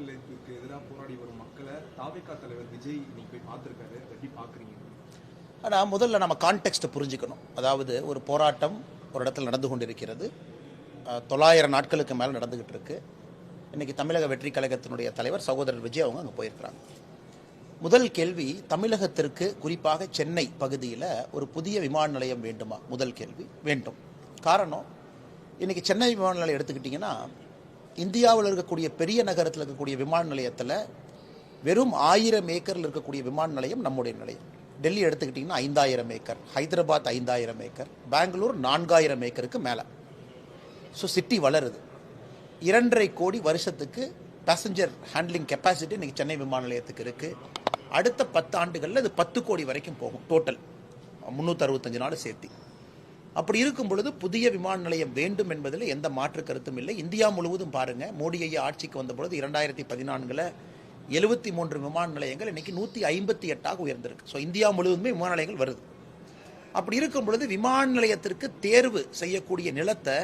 நிலையத்திற்கு எதிராக போராடி வரும் மக்களை தாவிகா தலைவர் விஜய் இன்னைக்கு போய் பார்த்துருக்காரு. எப்படி பார்க்குறீங்க? ஆனால் முதல்ல நம்ம கான்டெக்ட்டை புரிஞ்சுக்கணும். அதாவது ஒரு போராட்டம் ஒரு இடத்துல நடந்து கொண்டிருக்கிறது. தொள்ளாயிரம் நாட்களுக்கு மேலே நடந்துகிட்டு இருக்கு. இன்னைக்கு தமிழக வெற்றி கழகத்தினுடைய தலைவர் சகோதரர் விஜய் அவங்க அங்கே போயிருக்கிறாங்க. முதல் கேள்வி தமிழகத்திற்கு குறிப்பாக சென்னை பகுதியில் ஒரு புதிய விமான நிலையம் வேண்டுமா? முதல் கேள்வி வேண்டும். காரணம் இன்னைக்கு சென்னை விமான நிலையம் எடுத்துக்கிட்டிங்கன்னா இந்தியாவில் இருக்கக்கூடிய பெரிய நகரத்தில் இருக்கக்கூடிய விமான நிலையத்தில் வெறும் ஆயிரம் ஏக்கரில் இருக்கக்கூடிய விமான நிலையம் நம்முடைய நிலையம். டெல்லி எடுத்துக்கிட்டிங்கன்னா ஐந்தாயிரம் ஏக்கர் ஹைதராபாத் ஐந்தாயிரம் ஏக்கர் பெங்களூர் நான்காயிரம் ஏக்கருக்கு மேலே. ஸோ சிட்டி வளருது. இரண்டரை கோடி வருஷத்துக்கு பேசஞ்சர் ஹேண்ட்லிங் கெப்பாசிட்டி இன்னைக்கு சென்னை விமான நிலையத்துக்கு இருக்குது அடுத்த பத்து ஆண்டுகளில் இது பத்து கோடி வரைக்கும் போகும் டோட்டல் முந்நூற்றறுபத்தஞ்சு நாள் சேர்த்தி. அப்படி இருக்கும் பொழுது புதிய விமான நிலையம் வேண்டும் என்பதில் எந்த மாற்று கருத்தும் இல்லை. இந்தியா முழுவதும் பாருங்க மோடி ஐயா ஆட்சிக்கு வந்த பொழுது இரண்டாயிரத்தி பதினான்கில் எழுபத்தி மூன்று விமான நிலையங்கள் இன்னைக்கு நூற்றி ஐம்பத்தி எட்டாக உயர்ந்திருக்கு. ஸோ இந்தியா முழுவதுமே விமான நிலையங்கள் வருது. அப்படி இருக்கும் பொழுது விமான நிலையத்திற்கு தேர்வு செய்யக்கூடிய நிலத்தை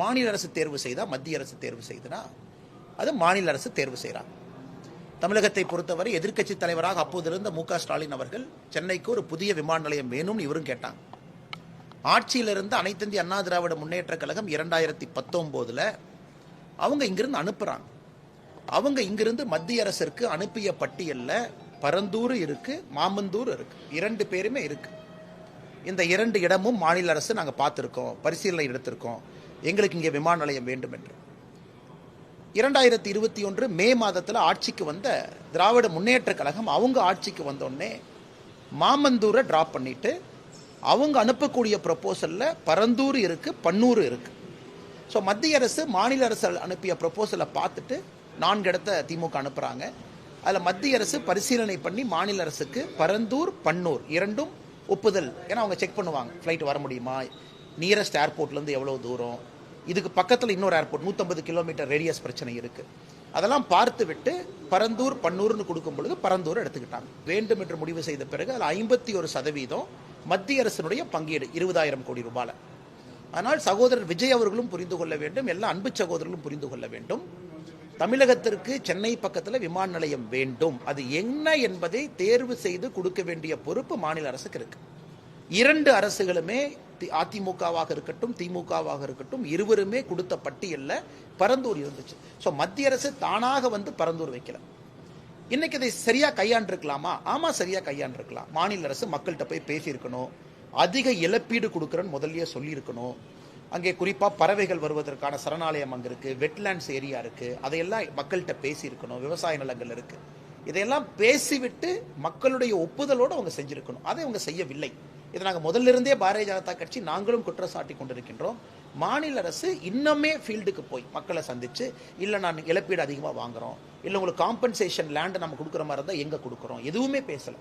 மாநில அரசு தேர்வு செய்தா மத்திய அரசு தேர்வு செய்தனா அது மாநில அரசு தேர்வு செய்கிறாங்க தமிழகத்தை பொறுத்தவரை எதிர்க்கட்சி தலைவராக அப்போது இருந்த மு க ஸ்டாலின் அவர்கள் சென்னைக்கு ஒரு புதிய விமான நிலையம் வேணும்னு இவரும் கேட்டாங்க. ஆட்சியிலிருந்து அனைத்திந்திய அண்ணா திராவிட முன்னேற்ற கழகம் இரண்டாயிரத்தி பத்தொம்போதில் அவங்க இங்கிருந்து அனுப்புகிறாங்க அவங்க இங்கிருந்து மத்திய அரசிற்கு அனுப்பிய பட்டியலில் பரந்தூர் இருக்குது மாமந்தூர் இருக்குது இரண்டு பேருமே இருக்குது இந்த இரண்டு இடமும் மாநில அரசு நாங்கள் பார்த்துருக்கோம் பரிசீலனை எடுத்திருக்கோம். எங்களுக்கு இங்கே விமான நிலையம் வேண்டும் என்று. இரண்டாயிரத்தி இருபத்தி ஒன்று மே மாதத்தில் ஆட்சிக்கு வந்த திராவிட முன்னேற்ற கழகம் அவங்க ஆட்சிக்கு வந்தோடனே மாமந்தூரை ட்ராப் பண்ணிவிட்டு அவங்க அனுப்பக்கூடிய ப்ரப்போசலில் பரந்தூர் இருக்குது பன்னூர் இருக்குது ஸோ மத்திய அரசு மாநில அரசு அனுப்பிய ப்ரப்போசலை பார்த்துட்டு நான்கு இடத்த திமுக அனுப்புகிறாங்க அதில் மத்திய அரசு பரிசீலனை பண்ணி மாநில அரசுக்கு பரந்தூர் பன்னூர் இரண்டும் ஒப்புதல். ஏன்னா அவங்க செக் பண்ணுவாங்க. ஃப்ளைட் வர முடியுமா? நியரஸ்ட் ஏர்போர்ட்லேருந்து எவ்வளோ தூரம்? இதுக்கு பக்கத்தில் இன்னொரு ஏர்போர்ட் நூற்றம்பது கிலோமீட்டர் ரேடியஸ் பிரச்சனை இருக்குது அதெல்லாம் பார்த்து விட்டு பரந்தூர் பன்னூர்னு கொடுக்கும் பொழுது பரந்தூர் எடுத்துக்கிட்டாங்க. வேண்டும் என்று முடிவு செய்த பிறகு அதில் ஐம்பத்தி ஒரு சதவீதம் மத்திய அரசினுடைய பங்கீடு இருபதாயிரம் கோடி ரூபாயில் ஆனால் சகோதரர் விஜய் அவர்களும் புரிந்து கொள்ள வேண்டும் எல்லா அன்பு சகோதரர்களும் புரிந்து கொள்ள வேண்டும். தமிழகத்திற்கு சென்னை பக்கத்தில் விமான நிலையம் வேண்டும். அது என்ன என்பதை தேர்வு செய்து கொடுக்க வேண்டிய பொறுப்பு மாநில அரசுக்கு இருக்கு. இரண்டு அரசுகளுமே அதிமுகவாக இருக்கட்டும் திமுகவாக இருக்கட்டும் இருவருமே கொடுத்த பட்டியலில் பரந்தூர் இருந்துச்சு. ஸோ மத்திய அரசு தானாக வந்து பரந்தூர் வைக்கல. இன்னைக்கு இதை சரியா கையாண்டிருக்கலாமா? ஆமா சரியா கையாண்டிருக்கலாம். மாநில அரசு மக்கள்கிட்ட போய் பேசியிருக்கணும். அதிக இழப்பீடு கொடுக்குறேன்னு முதல்லயே சொல்லியிருக்கணும். அங்கே குறிப்பாக பறவைகள் வருவதற்கான சரணாலயம் அங்கே இருக்குது வெட்லேண்ட்ஸ் ஏரியா இருக்கு. அதையெல்லாம் மக்கள்கிட்ட பேசியிருக்கணும். விவசாய நிலங்கள் இருக்குது இதையெல்லாம் பேசிவிட்டு மக்களுடைய ஒப்புதலோடு அவங்க செஞ்சிருக்கணும். அதை அவங்க செய்யவில்லை. இதை நாங்கள் முதல்ல இருந்தே பாரதிய ஜனதா கட்சி நாங்களும் குற்றம் சாட்டி கொண்டிருக்கின்றோம். மாநில அரசு இன்னுமே ஃபீல்டுக்கு போய் மக்களை சந்தித்து இல்லை நான் இழப்பீடு அதிகமாக வாங்குறோம். இல்லை உங்களுக்கு காம்பன்சேஷன் லேண்டை நம்ம கொடுக்குற மாதிரி இருந்தால் எங்கே கொடுக்குறோம்? எதுவுமே பேசலை.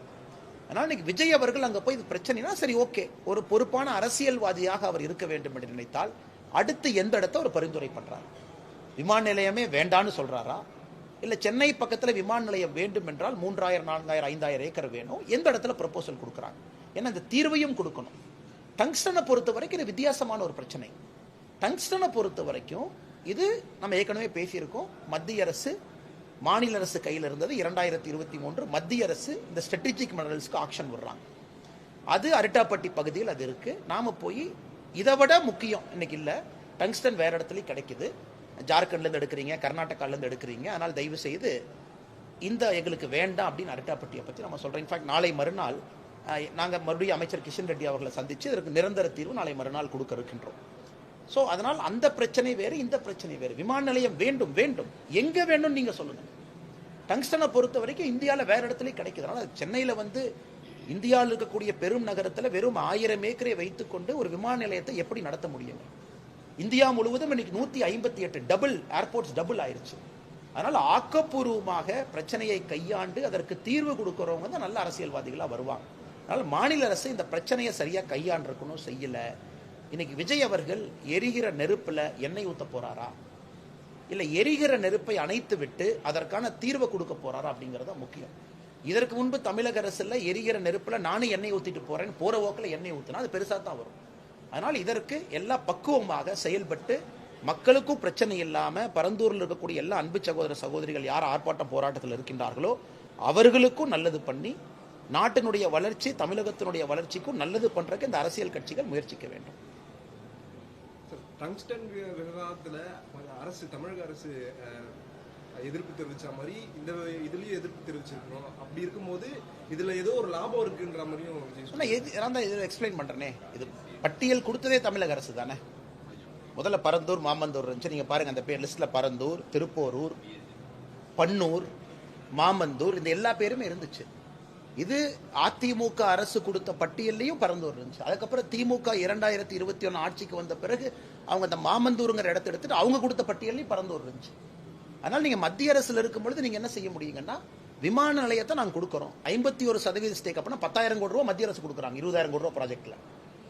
ஆனால் இன்னைக்கு விஜய் அவர்கள் அங்கே போய் இது பிரச்சனைனா சரி ஓகே. ஒரு பொறுப்பான அரசியல்வாதியாக அவர் இருக்க வேண்டும் என்று நினைத்தால் அடுத்து எந்த இடத்த அவர் பரிந்துரை பண்றாரு? விமான நிலையமே வேண்டான்னு சொல்கிறாரா இல்லை சென்னை பக்கத்தில் விமான நிலையம் வேண்டும் என்றால் மூன்றாயிரம் நான்காயிரம் ஐந்தாயிரம் ஏக்கர் வேணும்? எந்த இடத்துல ப்ரப்போசல் கொடுக்குறாங்க? ஏன்னா இந்த தீர்வையும் கொடுக்கணும். டங்ஸ்டனை பொறுத்த வரைக்கும் இது வித்தியாசமான ஒரு பிரச்சனை. டங்ஸ்டனை பொறுத்த வரைக்கும் இது நம்ம ஏற்கனவே பேசியிருக்கோம். மத்திய அரசு மாநில அரசு கையில் இருந்தது. இரண்டாயிரத்தி இருபத்தி மூன்று மத்திய அரசு இந்த ஸ்ட்ராட்டஜிக் மினரல்ஸ்க்கு ஆக்ஷன் விடுறாங்க. அது அரிட்டாப்பட்டி பகுதியில் அது இருக்குது நாம் போய் இதை விட முக்கியம் இன்னைக்கு இல்லை. டங்ஸ்டன் வேற இடத்துலையும் கிடைக்குது. ஜார்க்கண்ட்லேருந்து எடுக்கிறீங்க கர்நாடகாலேருந்து எடுக்கிறீங்க. அதனால் தயவு செய்து இந்த எங்களுக்கு வேண்டாம் அப்படின்னு அரிட்டாப்பட்டியை பற்றி நம்ம சொல்கிறோம் இன்ஃபேக்ட் நாளை மறுநாள் நாங்கள் மறுபடியும் அமைச்சர் கிஷன் ரெட்டி அவர்களை சந்தித்து இதற்கு நிரந்தர தீர்வு நாளை மறுநாள் கொடுக்க இருக்கின்றோம். ஸோ அதனால் அந்த பிரச்சனை வேறு இந்த பிரச்சனை வேறு. விமான நிலையம் வேண்டும் வேண்டும். எங்கே வேண்டும் நீங்கள் சொல்லுங்கள் டங்ஸ்டனை பொறுத்த வரைக்கும் இந்தியாவில் வேறு இடத்துலையும் கிடைக்குது அதனால சென்னையில் வந்து இந்தியாவில் இருக்கக்கூடிய பெரும் நகரத்தில் வெறும் ஆயிரம் ஏக்கரை வைத்துக்கொண்டு ஒரு விமான நிலையத்தை எப்படி நடத்த முடியும்? இந்தியா முழுவதும் இன்னைக்கு நூற்றி ஐம்பத்தி எட்டு டபுள் ஏர்போர்ட்ஸ் டபுள் ஆயிடுச்சு அதனால் ஆக்கப்பூர்வமாக பிரச்சனையை கையாண்டு அதற்கு தீர்வு கொடுக்குறவங்க தான் நல்ல அரசியல்வாதிகளாக வருவாங்க. அதனால் மாநில அரசு இந்த பிரச்சனையை சரியாக கையாண்டிருக்கணும் செய்யலை. இன்னைக்கு விஜய் அவர்கள் எரிகிற நெருப்பில் எண்ணெய் ஊத்த போறாரா? இல்லை எரிகிற நெருப்பை அணைத்து விட்டு அதற்கான தீர்வை கொடுக்க போறாரா அப்படிங்கிறது முக்கியம். இதற்கு முன்பு தமிழக அரசுல எரிகிற நெருப்பில் நானும் எண்ணெய் ஊத்திட்டு போறேன் போற ஓக்கில் எண்ணெய் ஊற்றினா அது பெருசாக தான் வரும். அதனால் இதற்கு எல்லா பக்குவமாக செயல்பட்டு மக்களுக்கும் பிரச்சனை இல்லாமல் பரந்தூரில் இருக்கக்கூடிய எல்லா அன்பு சகோதர சகோதரிகள் யார் ஆர்ப்பாட்டம் போராட்டத்தில் இருக்கின்றார்களோ அவர்களுக்கும் நல்லது பண்ணி நாட்டினுடைய வளர்ச்சி தமிழகத்தினுடைய வளர்ச்சிக்கும் நல்லது பண்ணுறதுக்கு இந்த அரசியல் கட்சிகள் முயற்சிக்க வேண்டும். டங்ஸ்டன் விவகாரத்துல அரசு தமிழக அரசு எதிர்ப்பு தெரிவிச்ச மாதிரி இந்த இதுலயும் எதிர்ப்பு தெரிவிச்சிருக்கணும். அப்படி இருக்கும்போது இதுல ஏதோ ஒரு லாபம் இருக்குன்ற மாதிரியும் எது நான் இதில் எக்ஸ்பிளைன் பண்றேனே. இது பட்டியல் கொடுத்ததே தமிழக அரசு தானே? முதல்ல பரந்தூர் மாமந்தூர் இருந்துச்சு. நீங்க பாருங்க அந்த பேர் லிஸ்ட்ல பரந்தூர் திருப்போரூர் பன்னூர் மாமந்தூர் இந்த எல்லா பேருமே இருந்துச்சு. இது அதிமுக அரசு கொடுத்த பட்டியல்லையும் பறந்து இருந்துச்சு அதுக்கப்புறம் திமுக இரண்டாயிரத்தி இருபத்தி ஒன்று ஆட்சிக்கு வந்த பிறகு அவங்க அந்த மாமந்தூருங்கிற இடத்த எடுத்துட்டு அவங்க கொடுத்த பட்டியல்லையும் பரந்தூர் இருந்துச்சு அதனால் நீங்கள் மத்திய அரசுல இருக்கும் பொழுது நீங்கள் என்ன செய்ய முடியுங்கன்னா விமான நிலையத்தை நாங்கள் கொடுக்குறோம். ஐம்பத்தி ஒரு சதவீத ஸ்டேக் அப்படின்னா பத்தாயிரம் கோடி ரூபா மத்திய அரசு கொடுக்குறாங்க இருபதாயிரம் கோடி ரூபா ப்ராஜெக்டில்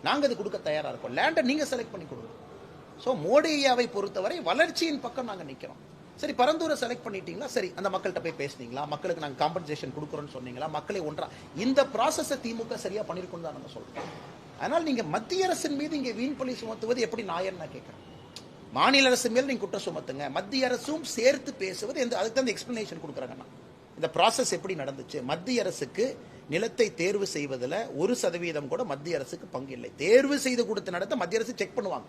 நாங்கள் அது கொடுக்க தயாராக இருக்கோம். லேண்டை நீங்கள் செலக்ட் பண்ணி கொடுங்க. ஸோ மோடி ஐயாவை பொறுத்தவரை வளர்ச்சியின் பக்கம் நாங்கள் நிற்கிறோம் சரி பரந்தூரை செலக்ட் பண்ணிட்டீங்களா சரி அந்த மக்கள்கிட்ட போய் பேசுனீங்களா? மக்களுக்கு நாங்கள் காம்பன்சேஷன் கொடுக்குறோன்னு சொன்னீங்களா? மக்களை ஒன்றா இந்த ப்ராசஸை திமுக சரியாக பண்ணிருக்கோம் தான் நம்ம சொல்கிறோம் அதனால் நீங்கள் மத்திய அரசின் மீது இங்கே வீண் பழி சுமத்துவது எப்படி நாயன்னு நான் கேட்குறேன்? மாநில அரசு மேல் நீங்கள் குற்றம் சுமத்துங்க. மத்திய அரசும் சேர்த்து பேசுவது எந்த அதுக்கு தான் எக்ஸ்பிளனேஷன் கொடுக்குறாங்கண்ணா இந்த ப்ராசஸ் எப்படி நடந்துச்சு? மத்திய அரசுக்கு நிலத்தை தேர்வு செய்வதில் ஒரு சதவீதம் கூட மத்திய அரசுக்கு பங்கு இல்லை. தேர்வு செய்து கொடுத்த நடத்த மத்திய அரசு செக் பண்ணுவாங்க.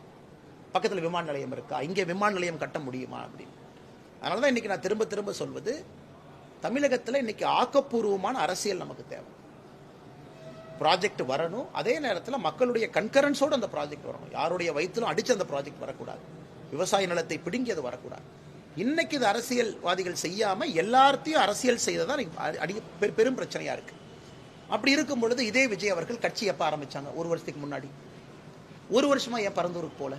பக்கத்தில் விமான நிலையம் இருக்கா? இங்கே விமான நிலையம் கட்ட முடியுமா அப்படின்னு. அதனால தான் இன்னைக்கு நான் திரும்ப திரும்ப சொல்வது தமிழகத்தில் இன்னைக்கு ஆக்கப்பூர்வமான அரசியல் நமக்கு தேவை. ப்ராஜெக்ட் வரணும் அதே நேரத்தில் மக்களுடைய கன்கரன்ஸோடு அந்த ப்ராஜெக்ட் வரணும். யாருடைய வயிற்றிலும் அடித்து அந்த ப்ராஜெக்ட் வரக்கூடாது. விவசாய நிலத்தை பிடுங்கி அது வரக்கூடாது. இன்னைக்கு இது அரசியல்வாதிகள் செய்யாமல் எல்லாத்தையும் அரசியல் செய்ததான் இன்னைக்கு அடி பெ- பெரும் பிரச்சனையாக இருக்குது அப்படி இருக்கும் பொழுது இதே விஜய் அவர்கள் கட்சி எப்போ ஆரம்பித்தாங்க ஒரு வருஷத்துக்கு முன்னாடி. ஒரு வருஷமாக ஏன் பரந்தூருக்கு போல?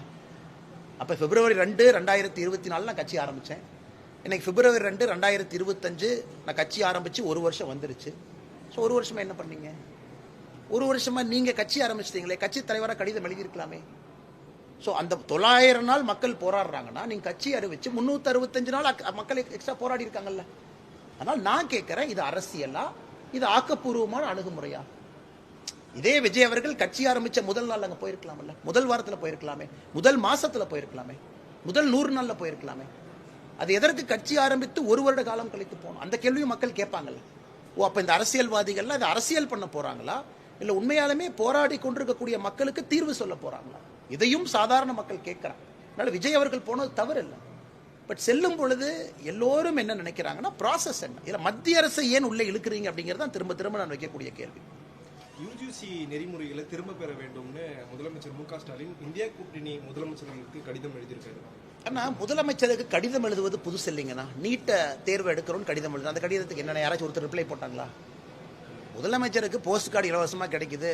அப்போ பிப்ரவரி ரெண்டு ரெண்டாயிரத்தி இருபத்தி நாலு நான் கட்சி ஆரம்பித்தேன் இன்னைக்கு பிப்ரவரி ரெண்டு ரெண்டாயிரத்தி இருபத்தஞ்சு நான் கட்சி ஆரம்பித்து ஒரு வருஷம் வந்துருச்சு. ஸோ ஒரு வருஷமாக என்ன பண்ணீங்க? ஒரு வருஷமாக நீங்கள் கட்சி ஆரம்பிச்சிட்டீங்களே கட்சி தலைவராக கடிதம் எழுதியிருக்கலாமே. ஸோ அந்த தொள்ளாயிரம் நாள் மக்கள் போராடுறாங்கன்னா நீங்கள் கட்சி அறிவிச்சு முந்நூற்றறுபத்தஞ்சு அறுபத்தஞ்சு நாள் மக்கள் எக்ஸ்ட்ரா போராடி இருக்காங்கல்ல அதனால் நான் கேட்குறேன் இது அரசியலா? இது ஆக்கப்பூர்வமான அணுகுமுறையா? இதே விஜய் அவர்கள் கட்சி ஆரம்பித்த முதல் நாள் அங்கே போயிருக்கலாம்ல. முதல் வாரத்தில் போயிருக்கலாமே. முதல் மாசத்துல போயிருக்கலாமே. முதல் நூறு நாளில் போயிருக்கலாமே. அது எதற்கு கட்சி ஆரம்பித்து ஒரு வருட காலம் கழித்து போகணும்? அந்த கேள்வியும் மக்கள் கேட்பாங்கல்ல. ஓ அப்போ இந்த அரசியல்வாதிகள்லாம் அதை அரசியல் பண்ண போகிறாங்களா இல்லை உண்மையாலுமே போராடி கொண்டிருக்கக்கூடிய மக்களுக்கு தீர்வு சொல்ல போகிறாங்களா இதையும் சாதாரண மக்கள் கேட்குறாங்க. அதனால் விஜய் அவர்கள் போனது தவறு இல்லை பட் செல்லும் பொழுது எல்லோரும் என்ன நினைக்கிறாங்கன்னா ப்ராசஸ் என்ன? இதில் மத்திய அரசை ஏன் உள்ளே இழுக்கிறீங்க அப்படிங்கிறது தான் திரும்ப திரும்ப நான் வைக்கக்கூடிய கேள்வி. யூஜிசி நெறிமுறைகளை திரும்ப பெற வேண்டும். முதலமைச்சர் மு க ஸ்டாலின் இந்தியா கூட்டணி முதலமைச்சர்களுக்கு கடிதம் எழுதியிருக்காரு. ஆனா முதலமைச்சருக்கு கடிதம் எழுதுவது புதுசு இல்லைங்கண்ணா. நீட்ட தேர்வு எடுக்கிறோம்னு கடிதம் எழுது. அந்த கடிதத்துக்கு என்னென்ன யாராச்சும் ஒருத்தர் ரிப்ளை போட்டாங்களா? முதலமைச்சருக்கு போஸ்ட் கார்டு இலவசமாக கிடைக்குது.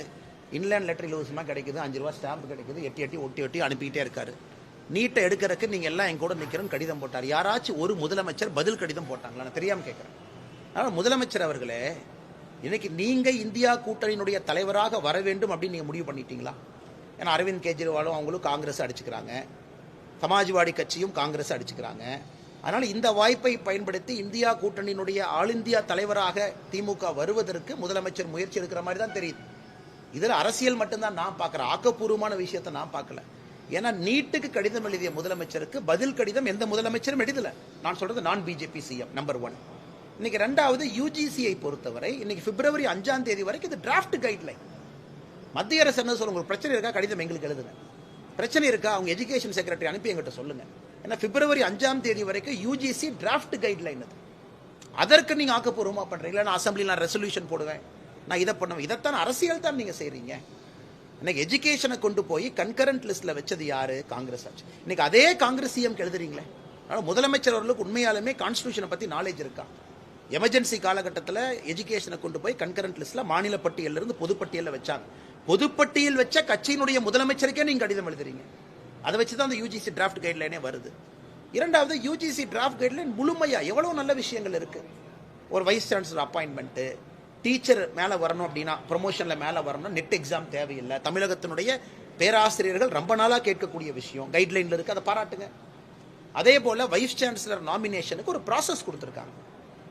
இன்லேண்ட் லெட்டர் இலவசமாக கிடைக்குது. அஞ்சு ரூபா ஸ்டாம்ப் கிடைக்குது. எட்டி எட்டி ஒட்டி ஒட்டி அனுப்பிக்கிட்டே இருக்காரு. நீட்டை எடுக்கிறதுக்கு நீங்கள் எல்லாம் என் கூட நிக்கிறோன்னு கடிதம் போட்டார். யாராச்சும் ஒரு முதலமைச்சர் பதில் கடிதம் போட்டாங்களா? நான் தெரியாமல் கேட்குறேன் அதனால் முதலமைச்சர் அவர்களே இன்னைக்கு நீங்கள் இந்தியா கூட்டணியினுடைய தலைவராக வர வேண்டும் அப்படின்னு நீங்கள் முடிவு பண்ணிட்டீங்களா? ஏன்னா அரவிந்த் கெஜ்ரிவாலும் அவங்களும் காங்கிரஸ் அடிச்சுக்கிறாங்க. சமாஜ்வாடி கட்சியும் காங்கிரஸ் அடிச்சுக்கிறாங்க. அதனால் இந்த வாய்ப்பை பயன்படுத்தி இந்தியா கூட்டணியினுடைய ஆல் இந்தியா தலைவராக திமுக வருவதற்கு முதலமைச்சர் முயற்சி எடுக்கிற மாதிரி தான் தெரியுது. இதில் அரசியல் மட்டும்தான் நான் பார்க்குறேன். ஆக்கப்பூர்வமான விஷயத்தை நான் பார்க்கல. ஏன்னா நீட்டுக்கு கடிதம் எழுதிய முதலமைச்சருக்கு பதில் கடிதம் எந்த முதலமைச்சரும் எழுதல. நான் சொல்றது நான் பிஜேபி சிஎம் நம்பர் ஒன் இன்னைக்கு ரெண்டாவது யூஜிசியை பொறுத்தவரை இன்னைக்கு பிப்ரவரி அஞ்சாம் தேதி வரைக்கும் இது டிராஃப்ட் கைட்லைன் மத்திய அரசு என்ன சொல்லுங்க உங்களுக்கு பிரச்சனை இருக்கா? கடிதம் எங்களுக்கு எழுதுங்க. பிரச்சனை இருக்கா? அவங்க எஜுகேஷன் செக்ரட்டரி அனுப்பி எங்கிட்ட சொல்லுங்க. ஏன்னா பிப்ரவரி அஞ்சாம் தேதி வரைக்கும் யூஜிசி டிராஃப்ட் கைட்லைன் அது. அதற்கு நீங்க ஆக்கப்பூர்வமா பண்றீங்களா நான் அசம்பிளி நான் ரெசல்யூஷன் போடுவேன். நான் இதை பண்ணுவேன். இதைத்தான் அரசியல் தான் நீங்க செய்றீங்க. இன்னைக்கு எஜுகேஷனை கொண்டு போய் கன்கரண்ட் லிஸ்ட்ல வச்சது யாரு? காங்கிரஸ் ஆச்சு இன்னைக்கு அதே காங்கிரஸ் சிஎம் எழுதுறீங்களே. ஆனால் முதலமைச்சர் அவர்களுக்கு உண்மையாலுமே கான்ஸ்டியூஷனை பத்தி நாலேஜ் இருக்கா? எமர்ஜென்சி காலகட்டத்தில் எஜுகேஷனை கொண்டு போய் கன்கரண்ட் லிஸ்ட்ல மாநில பட்டியலிருந்து பொதுப்பட்டியலில் வச்சாங்க. பொதுப்பட்டியல் வச்ச கட்சியினுடைய முதலமைச்சருக்கே நீங்க கடிதம் எழுதுறீங்க. அதை வச்சு தான் அந்த யூஜிசி டிராஃப்ட் கைட்லைனே வருது. இரண்டாவது யூஜிசி டிராஃப்ட் கைட்லைன் முழுமையா எவ்வளவு நல்ல விஷயங்கள் இருக்கு? ஒரு வைஸ் சான்சலர் அப்பாயின்மெண்ட்டு டீச்சர் மேலே வரணும் அப்படின்னா ப்ரொமோஷனில் மேலே வரணும் நெட் எக்ஸாம் தேவையில்லை. தமிழகத்தினுடைய பேராசிரியர்கள் ரொம்ப நாளாக கேட்கக்கூடிய விஷயம். கைட்லைனில் இருக்குது அதை பாராட்டுங்க. அதே போல் வைஸ் சான்சலர் நாமினேஷனுக்கு ஒரு ப்ராசஸ் கொடுத்துருக்காங்க.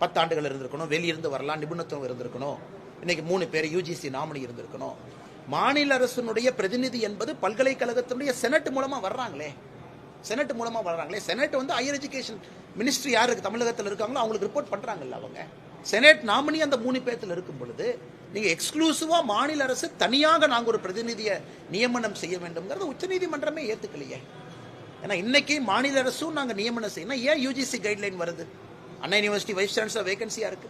பத்தாண்டுகள் இருந்திருக்கணும் வெளியிருந்து வரலாம் நிபுணத்துவம் இருந்திருக்கணும். இன்னைக்கு மூணு பேர் யூஜிசி நாமினி இருந்திருக்கணும். மாநில அரசினுடைய பிரதிநிதி என்பது பல்கலைக்கழகத்தினுடைய செனட் மூலமா வர்றாங்களே. செனட் மூலமா வர்றாங்களே. செனட் வந்து ஹையர் எஜுகேஷன் மினிஸ்ட்ரி யார் இருக்கு? தமிழகத்தில் இருக்காங்களோ அவங்களுக்கு ரிப்போர்ட் பண்றாங்கல்ல அவங்க. செனட் நாமினி அந்த மூணு பேர்த்தில் இருக்கும் பொழுது நீங்க எக்ஸ்க்ளூசிவா மாநில அரசு தனியாக நாங்கள் ஒரு பிரதிநிதியை நியமனம் செய்ய வேண்டும்ங்கிறது உச்சநீதிமன்றமே ஏத்துக்கலையே. ஏன்னா இன்னைக்கு மாநில அரசும் நாங்கள் நியமனம் செய்யணும் ஏன் யூஜிசி கைட்லைன் வருது? அண்ணா யூனிவர்சிட்டி வைஸ் சான்சலர் வேகன்சியா இருக்கு.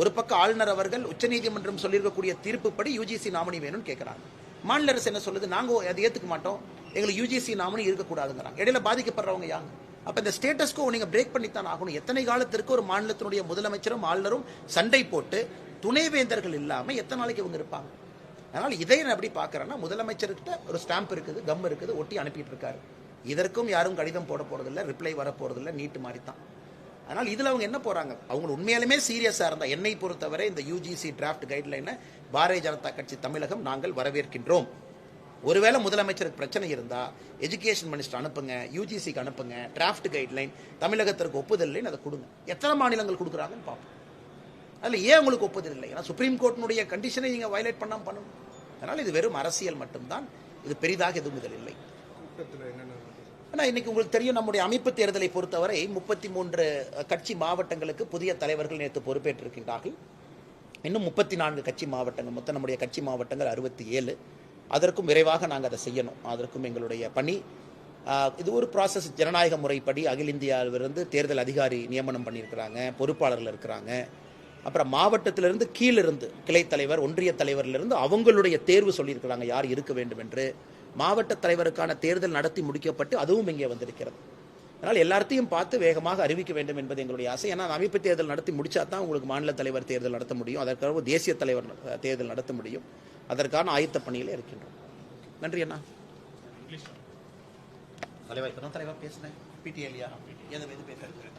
ஒரு பக்கம் ஆளுநர் அவர்கள் உச்சநீதிமன்றம் சொல்லியிருக்கக்கூடிய தீர்ப்புப்படி யூஜிசி நாமினி வேணும்னு கேட்குறாங்க. மாநில அரசு என்ன சொல்லுது? நாங்கள் அதை ஏற்றுக்க மாட்டோம். எங்களுக்கு யூஜிசி நாமினி இருக்கக்கூடாதுங்கிறாங்க. இடையில பாதிக்கப்படுறவங்க யாங்க அப்போ இந்த ஸ்டேட்டஸ்க்கோ நீங்கள் பிரேக் பண்ணித்தான் ஆகணும். எத்தனை காலத்திற்கு ஒரு மாநிலத்தினுடைய முதலமைச்சரும் ஆளுநரும் சண்டை போட்டு துணைவேந்தர்கள் இல்லாமல் எத்தனை நாளைக்கு இவங்க இருப்பாங்க? அதனால் இதை நான் எப்படி பார்க்குறேன்னா முதலமைச்சர்கிட்ட ஒரு ஸ்டாம்ப் இருக்குது கம் இருக்குது ஒட்டி அனுப்பிட்டு இருக்காரு. இதற்கும் யாரும் கடிதம் போட போகிறதில்ல ரிப்ளை வர போகிறதில்ல நீட்டு மாதிரி தான் அதனால் இதில் அவங்க என்ன போகிறாங்க அவங்க உண்மையாலுமே சீரியஸாக இருந்தால் என்னை பொறுத்தவரை இந்த யூஜிசி டிராஃப்ட் கைட்லைனை பாரதிய ஜனதா கட்சி தமிழகம் நாங்கள் வரவேற்கின்றோம். ஒருவேளை முதலமைச்சருக்கு பிரச்சனை இருந்தால் எஜுகேஷன் மினிஸ்டர் அனுப்புங்க யூஜிசிக்கு அனுப்புங்க டிராஃப்ட் கைட்லைன் தமிழகத்திற்கு ஒப்புதல் இல்லைன்னு அதை கொடுங்க. எத்தனை மாநிலங்கள் கொடுக்குறாங்கன்னு பார்ப்போம். அதில் ஏன் உங்களுக்கு ஒப்புதல் இல்லை ஏன்னா சுப்ரீம் கோர்ட்டினுடைய கண்டிஷனை நீங்கள் வயலேட் பண்ணாமல் பண்ணணும். அதனால் இது வெறும் அரசியல் மட்டும்தான். இது பெரிதாக எதுவும் இதில் இல்லை. கூட்டத்தில் என்னென்ன ஆனால் இன்னைக்கு உங்களுக்கு தெரியும் நம்முடைய அமைப்பு தேர்தலை பொறுத்தவரை முப்பத்தி மூன்று கட்சி மாவட்டங்களுக்கு புதிய தலைவர்கள் நேற்று பொறுப்பேற்றிருக்கிறார்கள் இன்னும் முப்பத்தி நான்கு கட்சி மாவட்டங்கள் மொத்தம் நம்முடைய கட்சி மாவட்டங்கள் அறுபத்தி ஏழு அதற்கும் விரைவாக நாங்கள் அதை செய்யணும். அதற்கும் எங்களுடைய பணி. இது ஒரு ப்ராசஸ் ஜனநாயக முறைப்படி அகில இந்தியாவிலிருந்து தேர்தல் அதிகாரி நியமனம் பண்ணியிருக்கிறாங்க பொறுப்பாளர்கள் இருக்கிறாங்க. அப்புறம் மாவட்டத்திலிருந்து கீழிருந்து கிளை தலைவர் ஒன்றிய தலைவரிலிருந்து அவங்களுடைய தேர்வு சொல்லியிருக்கிறாங்க யார் இருக்க வேண்டும் என்று. மாவட்ட தலைவருக்கான தேர்தல் நடத்தி முடிக்கப்பட்டு அதுவும் இங்கே வந்திருக்கிறது. அதனால் எல்லாத்தையும் பார்த்து வேகமாக அறிவிக்க வேண்டும் என்பது எங்களுடைய ஆசை. ஏன்னா அமைப்பு தேர்தல் நடத்தி முடிச்சா தான் உங்களுக்கு மாநில தலைவர் தேர்தல் நடத்த முடியும். அதற்காக தேசிய தலைவர் தேர்தல் நடத்த முடியும். அதற்கான ஆயத்த பணியில் இருக்கின்றோம். நன்றி அண்ணா. தலைவர் இப்போ தலைவர் பேசுகிறேன் பிடிஎல்யா எதை எது பேசுறது?